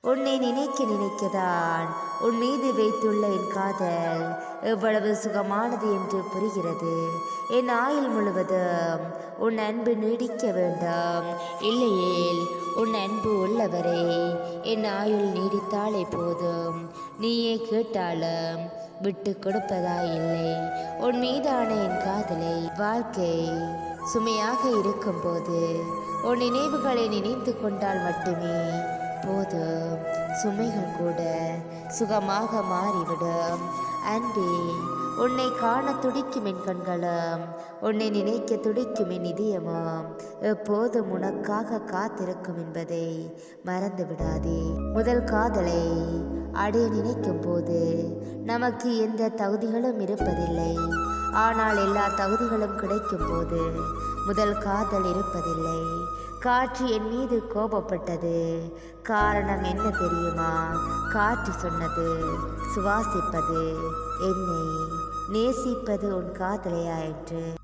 உன்னை நினைக்க நினைக்கதான். உன் மீது வைத்துள்ள என் காதல் எவ்வளவு சுகமானது என்று புரிகிறது. என் ஆயுள் முழுவதும் உன் அன்பு நீடிக்க வேண்டும். இல்லையேல் உன் அன்பு உள்ளவரே என் ஆயுள் நீடித்தாலே போதும். நீயே கேட்டாலும் விட்டு கொடுப்பதா இல்லை. உன் மீதான என் காதலை வாழ்க்கை சுமையாக இருக்கும்போது உன் நினைவுகளை நினைத்து கொண்டால் மட்டுமே போதும். சுமைகள் கூட சுகமாக மாறிவிடும். அன்பே உன்னை காண துடிக்கும் என் கண்களும் உன்னை நினைக்க துடிக்கும் என் இதயமும் எப்போதும் உனக்காக காத்திருக்கும் என்பதை மறந்து விடாதே. முதல் காதலை அடைய நினைக்கும் போது நமக்கு எந்த தகுதிகளும் இருப்பதில்லை. ஆனால் எல்லா தகுதிகளும் கிடைக்கும் போது முதல் காதல் இருப்பதில்லை. காற்று என் மீது கோபப்பட்டது. காரணம் என்ன தெரியுமா? காற்று சொன்னது சுவாசிப்பது என்னை நேசிப்பது உன் காதலையா? என்று.